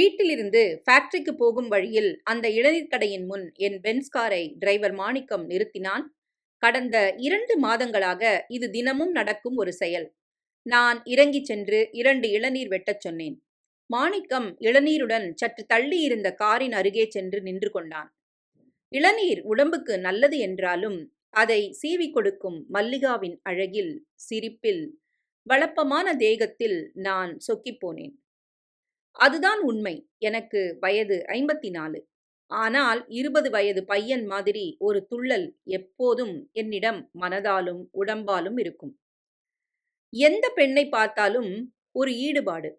வீட்டிலிருந்து ஃபேக்டரிக்கு போகும் வழியில் அந்த இளநீர் கடையின் முன் என் பென்ஸ் காரை டிரைவர் மாணிக்கம் நிறுத்தினான். கடந்த இரண்டு மாதங்களாக இது தினமும் நடக்கும் ஒரு செயல். நான் இறங்கிச் சென்று இரண்டு இளநீர் வெட்டச் சொன்னேன். மாணிக்கம் இளநீருடன் சற்று தள்ளி இருந்த காரின் அருகே சென்று நின்று கொண்டான். இளநீர் உடம்புக்கு நல்லது என்றாலும் அதை சீவி கொடுக்கும் மல்லிகாவின் அழகில் சிரிப்பில் வளப்பமான தேகத்தில் நான் சொக்கிப் போனேன். அதுதான் உண்மை. எனக்கு வயது ஐம்பத்தி நாலு ஆனால் இருபது வயது பையன் மாதிரி ஒரு துள்ளல் எப்போதும் என்னிடம் மனதாலும் உடம்பாலும் இருக்கும். எந்த பெண்ணை பார்த்தாலும் ஒரு ஈடுபாடு.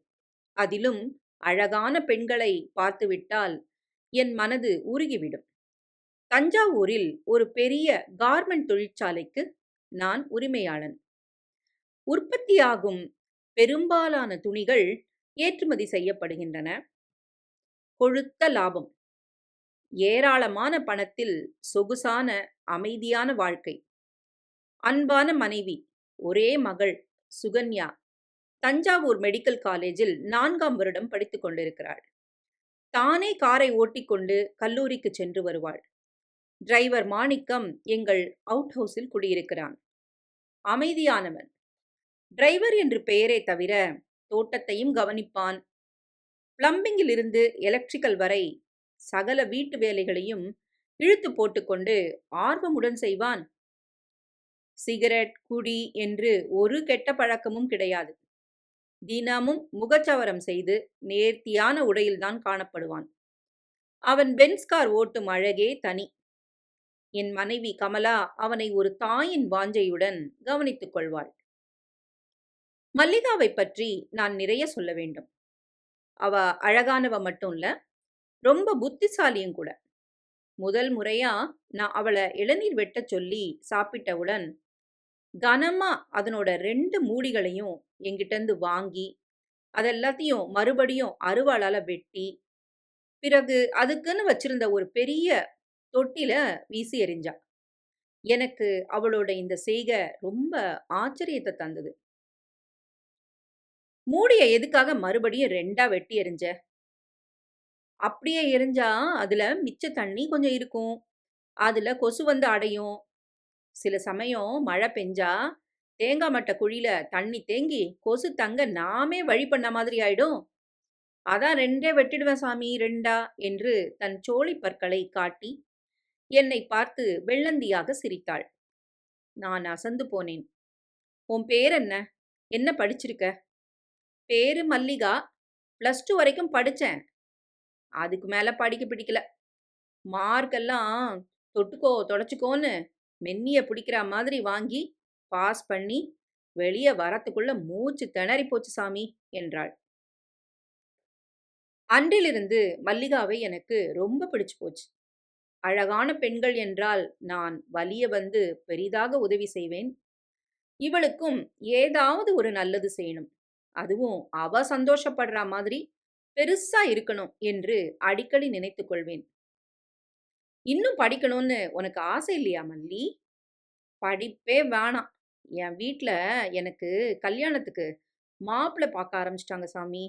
அதிலும் அழகான பெண்களை பார்த்துவிட்டால் என் மனது உருகிவிடும். தஞ்சாவூரில் ஒரு பெரிய கார்மெண்ட் தொழிற்சாலைக்கு நான் உரிமையாளன். உற்பத்தியாகும் பெரும்பாலான துணிகள் ஏற்றுமதி செய்யப்படுகின்றன. கொழுத்த லாபம். ஏராளமான பணத்தில் சொகுசான அமைதியான வாழ்க்கை. அன்பான மனைவி ஒரே மகள் சுகன்யா. தஞ்சாவூர் மெடிக்கல் காலேஜில் நான்காம் வருடம் படித்துக் கொண்டிருக்கிறாள். தானே காரை ஓட்டிக்கொண்டு கல்லூரிக்கு சென்று வருவாள். டிரைவர் மாணிக்கம் எங்கள் அவுட் ஹவுஸில் குடியிருக்கிறான். அமைதியானவன். டிரைவர் என்று பெயரே தவிர தோட்டத்தையும் கவனிப்பான். பிளம்பிங்கிலிருந்து எலக்ட்ரிக்கல் வரை சகல வீட்டு வேலைகளையும் இழுத்து போட்டுக்கொண்டு ஆர்வமுடன் செய்வான். சிகரெட் குடி என்று ஒரு கெட்ட பழக்கமும் கிடையாது. தினமும் முகச்சவரம் செய்து நேர்த்தியான உடையில்தான் காணப்படுவான். அவன் பென்ஸ்கார் ஓட்டும் அழகே தனி. என் மனைவி கமலா அவனை ஒரு தாயின் வாஞ்சையுடன் கவனித்துக் கொள்வாள். மல்லிகாவை பற்றி நான் நிறைய சொல்ல வேண்டும். அவ அழகானவ மட்டும் இல்ல ரொம்ப புத்திசாலியும் கூட. முதல் முறையா நான் அவளை இளநீர் வெட்ட சொல்லி சாப்பிட்டவுடன் கனமா அதனோட ரெண்டு மூடிகளையும் எங்கிட்டேருந்து வாங்கி அதெல்லாத்தையும் மறுபடியும் அருவாளால வெட்டி பிறகு அதுக்குன்னு வச்சிருந்த ஒரு பெரிய தொட்டில வீசி எறிஞ்சா. எனக்கு அவளோட இந்த செய்கை ரொம்ப ஆச்சரியத்தை தந்தது. மூடிய எதுக்காக மறுபடியும் ரெண்டா வெட்டி எரிஞ்ச அப்படியே எரிஞ்சா அதுல மிச்ச தண்ணி கொஞ்சம் இருக்கும். அதுல கொசு வந்து அடையும். சில சமயம் மழை பெஞ்சா தேங்காய் மட்டை குழியில தண்ணி தேங்கி கொசு தங்க நாமே வழி பண்ண மாதிரி ஆயிடும். அதான் ரெண்டே வெட்டிடுவேன் சாமி ரெண்டா என்று தன் சோழி பற்களை காட்டி என்னை பார்த்து வெள்ளந்தியாக சிரித்தாள். நான் அசந்து போனேன். உன் பேர் என்ன? என்ன படிச்சிருக்க? பேரு மல்லிகா ப்ளஸ் டூ வரைக்கும் படித்தேன் அதுக்கு மேலே படிக்க பிடிக்கல. மார்க்கெல்லாம் தொட்டுக்கோ தொடச்சிக்கோன்னு மென்னிய பிடிக்கிற மாதிரி வாங்கி பாஸ் பண்ணி வெளியே வரத்துக்குள்ள மூச்சு திணறி போச்சு சாமி என்றாள். அன்றிலிருந்து மல்லிகாவை எனக்கு ரொம்ப பிடிச்சு போச்சு. அழகான பெண்கள் என்றால் நான் வலிய வந்து பெரிதாக உதவி செய்வேன். இவளுக்கும் ஏதாவது ஒரு நல்லது செய்யணும். அதுவும் அவ சந்தோஷப்படுற மாதிரி பெருசா இருக்கணும் என்று அடிக்கடி நினைத்து கொள்வேன். இன்னும் படிக்கணும்னு உனக்கு ஆசை இல்லையா மல்லி? படிப்பே வேணாம். என் வீட்டில் எனக்கு கல்யாணத்துக்கு மாப்பிள்ளை பார்க்க ஆரம்பிச்சிட்டாங்க சாமி.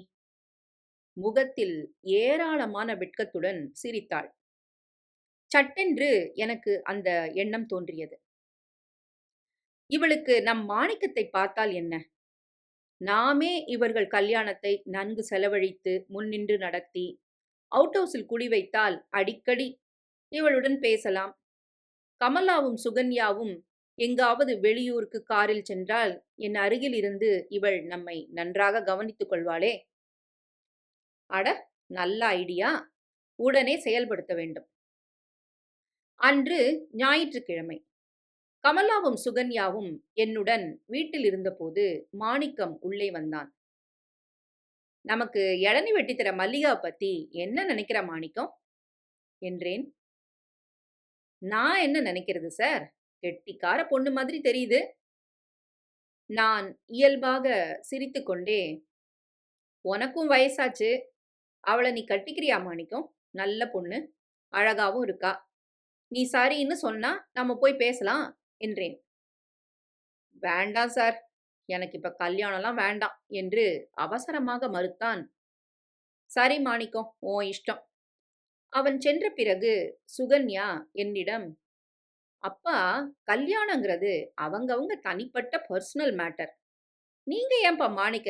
முகத்தில் ஏராளமான வெட்கத்துடன் சிரித்தாள். சட்டென்று எனக்கு அந்த எண்ணம் தோன்றியது. இவளுக்கு நம் மாணிக்கத்தை பார்த்தால் என்ன? நாமே இவர்கள் கல்யாணத்தை நன்கு செலவழித்து முன்னின்று நடத்தி அவுட் ஹவுஸில் குடி வைத்தால் அடிக்கடி இவளுடன் பேசலாம். கமலாவும் சுகன்யாவும் எங்காவது வெளியூருக்கு காரில் சென்றால் என் அருகில் இருந்து இவள் நம்மை நன்றாக கவனித்துக் கொள்வாளே. அட நல்ல ஐடியா. உடனே செயல்படுத்த வேண்டும். அன்று ஞாயிற்றுக்கிழமை. கமலாவும் சுகன்யாவும் என்னுடன் வீட்டில் இருந்தபோது மாணிக்கம் உள்ளே வந்தான். நமக்கு இளநி வெட்டித்தர மல்லிகா பத்தி என்ன நினைக்கிற மாணிக்கம்? என்றேன். நான் என்ன நினைக்கிறது சார்? கெட்டிக்கார பொண்ணு மாதிரி தெரியுது. நான் இயல்பாக சிரித்துக்கொண்டே உனக்கும் வயசாச்சு. அவளை நீ கட்டிக்கிறியா மாணிக்கம்? நல்ல பொண்ணு அழகாவும் இருக்கா. நீ சரின்னு சொன்னா நம்ம போய் பேசலாம். என்றேன். வேண்டாம் சார். எனக்கு இப்ப கல்யாணம்லாம் வேண்டாம் என்று அவசரமாக மறுத்தான். சரி மாணிக்கம் ஓ இஷ்டம் அவன் சென்ற பிறகு சுகன்யா என்னிடம் அப்பா கல்யாணங்கிறது அவங்கவங்க தனிப்பட்ட பர்சனல் மேட்டர் நீங்க ஏன்பா மாணிக்க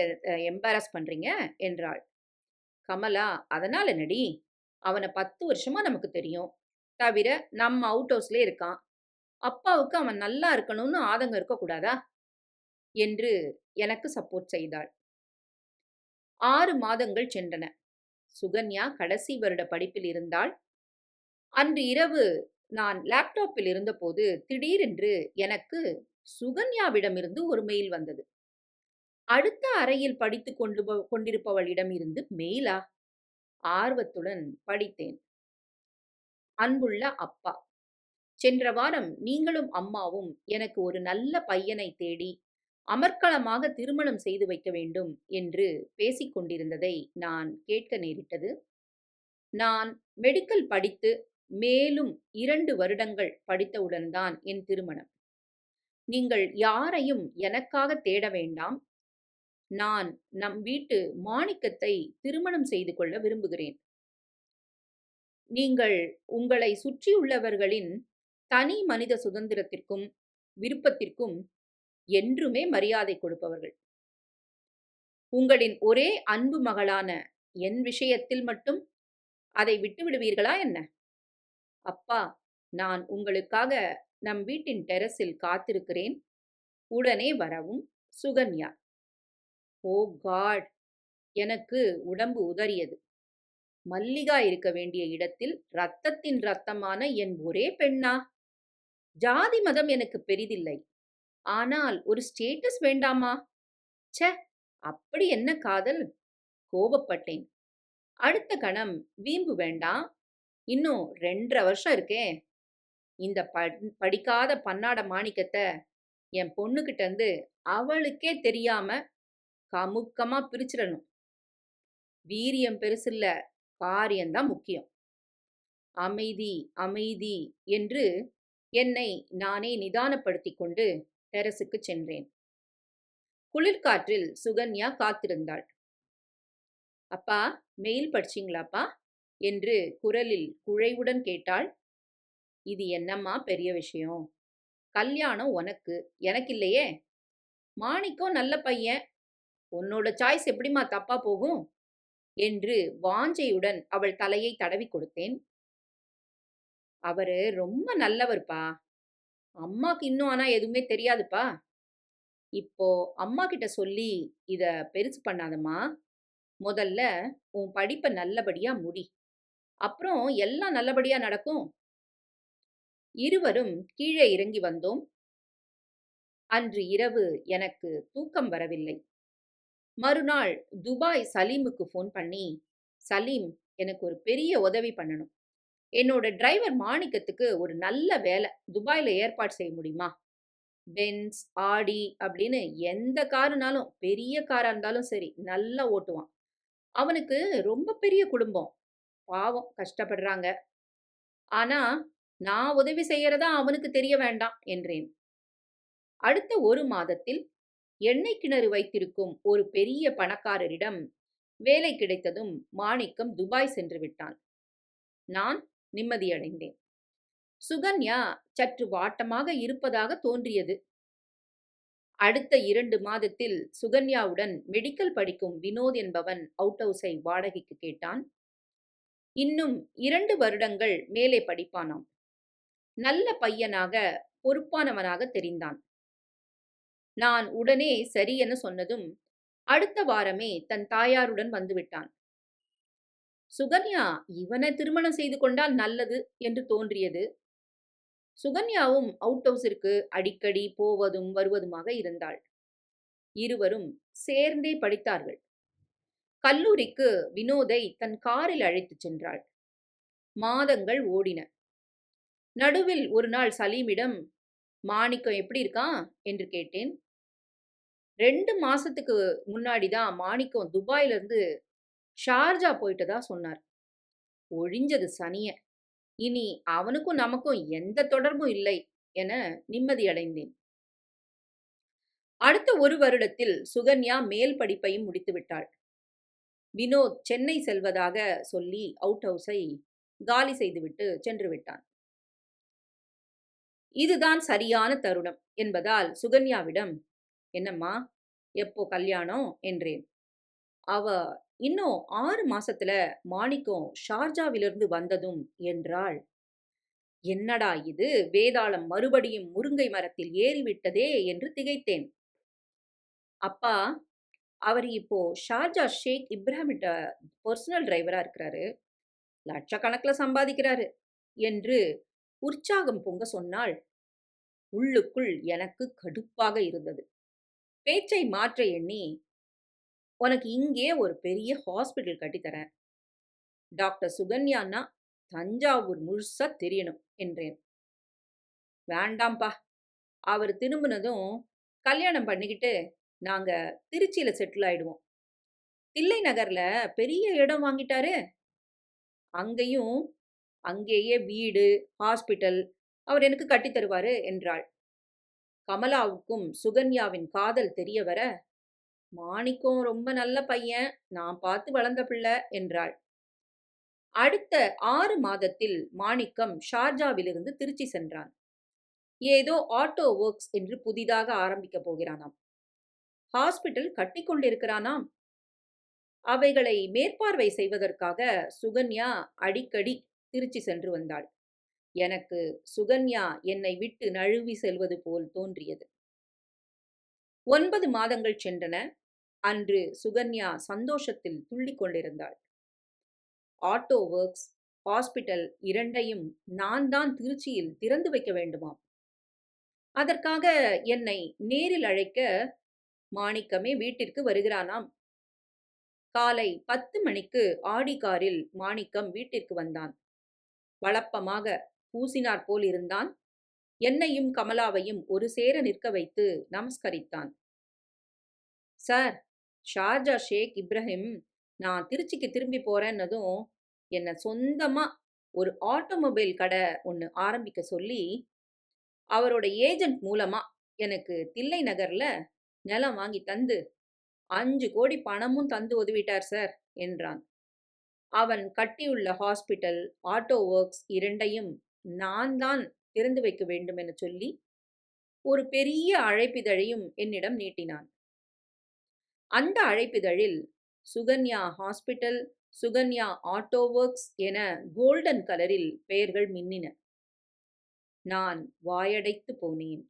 எம்பாரஸ் பண்றீங்க? என்றாள். கமலா அதனால என்னடி? அவனை பத்து வருஷமா நமக்கு தெரியும். தவிர நம்ம அவுட் ஹவுஸ்ல இருக்கான். அப்பாவுக்கு அவன் நல்லா இருக்கணும்னு ஆதங்கம் இருக்கக்கூடாதா? என்று எனக்கு சப்போர்ட் செய்தாள். ஆறு மாதங்கள் சென்றன. சுகன்யா கடைசி வருட படிப்பில் இருந்தாள். அன்று இரவு நான் லேப்டாப்பில் இருந்தபோது திடீரென்று எனக்கு சுகன்யாவிடமிருந்து ஒரு மெயில் வந்தது. அடுத்த அறையில் படித்துக் கொண்டு கொண்டிருப்பவளிடம் இருந்து மெயிலா ஆர்வத்துடன் படித்தேன். அன்புள்ள அப்பா. சென்ற வாரம் நீங்களும் அம்மாவும் எனக்கு ஒரு நல்ல பையனை தேடி அமர்க்களமாக திருமணம் செய்து வைக்க வேண்டும் என்று பேசிக்கொண்டிருந்ததை நான் கேட்க நேரிட்டது. நான் மெடிக்கல் படித்து மேலும் இரண்டு வருடங்கள் படித்தவுடன் தான் என் திருமணம். நீங்கள் யாரையும் எனக்காக தேட வேண்டாம். நான் நம் வீட்டு மாணிக்கத்தை திருமணம் செய்து கொள்ள விரும்புகிறேன். நீங்கள் உங்களை சுற்றியுள்ளவர்களின் தனி மனித சுதந்திரத்திற்கும் விருப்பத்திற்கும் என்றுமே மரியாதை கொடுப்பவர்கள். உங்களின் ஒரே அன்பு மகளான என் விஷயத்தில் மட்டும் அதை விட்டு விடுவீர்களா என்ன? அப்பா நான் உங்களுக்காக நம் வீட்டின் டெரஸில் காத்திருக்கிறேன். உடனே வரவும் சுகன்யா. ஓ காட்! எனக்கு உடம்பு உதறியது. மல்லிகா இருக்க வேண்டிய இடத்தில் ரத்தத்தின் ரத்தமான என் ஒரே பெண்ணா? ஜாதி மதம் எனக்கு பெரிதில்லை. ஆனால் ஒரு ஸ்டேட்டஸ் வேண்டாமா? ச்ச அப்படி என்ன காதல்? கோபப்பட்டேன் அடுத்த கணம் வீம்பு வேண்டாம் இன்னும் ரெண்டரை வருஷம் இருக்கே. இந்த படிக்காத பன்னாட மாணிக்கத்தை என் பொண்ணுகிட்ட இருந்து அவளுக்கே தெரியாம கமுக்கமா பிரிச்சிடணும். வீரியம் பெருசில்ல காரியம்தான் முக்கியம். அமைதி அமைதி என்று என்னை நானே நிதானப்படுத்திக் கொண்டு டெரஸுக்கு சென்றேன். குளிர்காற்றில் சுகன்யா காத்திருந்தாள். அப்பா மெயில் படிச்சிங்களாப்பா? என்று குரலில் குழைவுடன் கேட்டாள். இது என்னம்மா பெரிய விஷயம்? கல்யாணம் உனக்கு எனக்கு இல்லையே மாணிக்கம் நல்ல பையன். உன்னோட சாய்ஸ் எப்படிமா தப்பா போகும்? என்று வாஞ்சையுடன் அவள் தலையை தடவி கொடுத்தேன். அவரு ரொம்ப நல்லவர்ப்பா. அம்மாக்கு இன்னும் ஆனா எதுவுமே தெரியாதுப்பா. இப்போ அம்மா கிட்ட சொல்லி இத பெருசு பண்ணாதம்மா. முதல்ல உன் படிப்பை நல்லபடியா முடி. அப்புறம் எல்லாம் நல்லபடியா நடக்கும். இருவரும் கீழே இறங்கி வந்தோம். அன்று இரவு எனக்கு தூக்கம் வரவில்லை. மறுநாள் துபாய் சலீமுக்கு ஃபோன் பண்ணி சலீம் எனக்கு ஒரு பெரிய உதவி பண்ணணும். என்னோட டிரைவர் மாணிக்கத்துக்கு ஒரு நல்ல வேலை. துபாயில் ஏற்பாடு செய்ய முடியுமா? பென்ஸ் ஆடி அப்படின்னு எந்த காருனாலும் பெரிய காராக இருந்தாலும் சரி நல்லா ஓட்டுவான். அவனுக்கு ரொம்ப பெரிய குடும்பம். பாவம் கஷ்டப்படுறாங்க. ஆனா நான் உதவி செய்யறதா அவனுக்கு தெரிய வேண்டாம் என்றேன். அடுத்த ஒரு மாதத்தில் எண்ணெய் கிணறு வைத்திருக்கும் ஒரு பெரிய பணக்காரரிடம் வேலை கிடைத்ததும் மாணிக்கம் துபாய் சென்று விட்டான். நான் நிம்மதியடைந்தேன். சுகன்யா சற்று வாட்டமாக இருப்பதாக தோன்றியது. அடுத்த இரண்டு மாதத்தில் சுகன்யாவுடன் மெடிக்கல் படிக்கும் வினோத் என்பவன் அவுட் ஹவுஸை வாடகைக்கு கேட்டான். இன்னும் இரண்டு வருடங்கள் மேலே படிப்பானாம். நல்ல பையனாக பொறுப்பானவனாக தெரிந்தான். நான் உடனே சரி என சொன்னதும் அடுத்த வாரமே தன் தாயாருடன் வந்துவிட்டான் சுகன்யா இவனை திருமணம் செய்து கொண்டால் நல்லது என்று தோன்றியது. சுகன்யாவும் அவுட் ஹவுஸிற்கு அடிக்கடி போவதும் வருவதுமாக இருந்தாள். இருவரும் சேர்ந்தே படித்தார்கள். கல்லூரிக்கு வினோதை தன் காரில் அழைத்துச் சென்றாள். மாதங்கள் ஓடின. நடுவில் ஒரு நாள் சலீமிடம் மாணிக்கம் எப்படி இருக்கான் என்று கேட்டேன். ரெண்டு மாசத்துக்கு முன்னாடி தான் மாணிக்கம் துபாயிலிருந்து ஷார்ஜா போயிட்டதா சொன்னார். ஒழிஞ்சது சனிய. இனி அவனுக்கும் நமக்கும் எந்த தொடர்பும் இல்லை என நிம்மதியடைந்தேன் அடுத்த ஒரு வருடத்தில் சுகன்யா மேல் படிப்பையும் முடித்துவிட்டாள் வினோத் சென்னை செல்வதாக சொல்லி அவுட் ஹவுஸை காலி செய்துவிட்டு சென்று விட்டான். இதுதான் சரியான தருணம் என்பதால் சுகன்யாவிடம் என்னம்மா எப்போ கல்யாணம்? என்றேன். அவ இன்னும் ஆறு மாசத்துல மாணிக்கம் ஷார்ஜாவிலிருந்து வந்ததும் என்றாள். என்னடா இது? வேதாளம் மறுபடியும் முருங்கை மரத்தில் ஏறிவிட்டதே என்று திகைத்தேன். அப்பா அவர் இப்போ ஷார்ஜா ஷேக் இப்ராஹிமிட்ட பர்சனல் டிரைவரா இருக்கிறாரு. லட்சக்கணக்கில் சம்பாதிக்கிறாரு என்று உற்சாகம் பொங்க சொன்னால் உள்ளுக்குள் எனக்கு கடுப்பாக இருந்தது. பேச்சை மாற்ற எண்ணி உனக்கு இங்கே ஒரு பெரிய ஹாஸ்பிட்டல் கட்டித்தரேன். டாக்டர் சுகன்யான்னா தஞ்சாவூர் முழுசா தெரியணும் என்றேன். வேண்டாம்ப்பா. அவர் திரும்பினதும் கல்யாணம் பண்ணிக்கிட்டு நாங்க திருச்சியில செட்டில் ஆயிடுவோம். தில்லை நகர்ல பெரிய இடம் வாங்கிட்டாரு. அங்கேயும் அங்கேயே வீடு ஹாஸ்பிட்டல் அவர் எனக்கு கட்டித்தருவாரு என்றாள். கமலாவுக்கும் சுகன்யாவின் காதல் தெரிய வர மாணிக்கம் ரொம்ப நல்ல பையன் நான் பார்த்து வளர்ந்த பிள்ளை என்றாள். அடுத்த ஆறு மாதத்தில் மாணிக்கம் ஷார்ஜாவிலிருந்து திருச்சி சென்றான். ஏதோ ஆட்டோ ஒர்க்ஸ் என்று புதிதாக ஆரம்பிக்கப் போகிறானாம். ஹாஸ்பிட்டல் கட்டிக்கொண்டிருக்கிறானாம் அவைகளை மேற்பார்வை செய்வதற்காக சுகன்யா அடிக்கடி திருச்சி சென்று வந்தாள். எனக்கு சுகன்யா என்னை விட்டு நழுவி செல்வது போல் தோன்றியது. ஒன்பது மாதங்கள் சென்றன. அன்று சுகன்யா சந்தோஷத்தில் துள்ளி கொண்டிருந்தாள். ஆட்டோ ஒர்க்ஸ் ஹாஸ்பிட்டல் இரண்டையும் நான் தான் திருச்சியில் திறந்து வைக்க வேண்டுமாம். அதற்காக என்னை நேரில் அழைக்க மாணிக்கமே வீட்டிற்கு வருகிறானாம். காலை பத்து மணிக்கு ஆடி காரில் மாணிக்கம் வீட்டிற்கு வந்தான். வழப்பமாக பூசினார் போல் இருந்தான். என்னையும் கமலாவையும் ஒரு சேர நிற்க வைத்து நமஸ்கரித்தான். சார் ஷார்ஜா ஷேக் இப்ராஹிம் நான் திருச்சிக்கு திரும்பி போறேன்னதும் என்னை சொந்தமா ஒரு ஆட்டோமொபைல் கடை ஒன்று ஆரம்பிக்க சொல்லி அவரோட ஏஜென்ட் மூலமா எனக்கு தில்லை நகர்ல நிலம் வாங்கி தந்து அஞ்சு கோடி பணமும் தந்து உதவிட்டார் சார் என்றான். அவன் கட்டியுள்ள ஹாஸ்பிட்டல் ஆட்டோ ஒர்க்ஸ் இரண்டையும் நான் தான் திறந்து வைக்க வேண்டும் என சொல்லி ஒரு பெரிய அழைப்பிதழையும் என்னிடம் நீட்டினான். அந்த அழைப்பிதழில் Sukanya hospital Sukanya auto works என கோல்டன் கலரில் பெயர்கள் மின்னின. நான் வாயடைத்து போனேன்.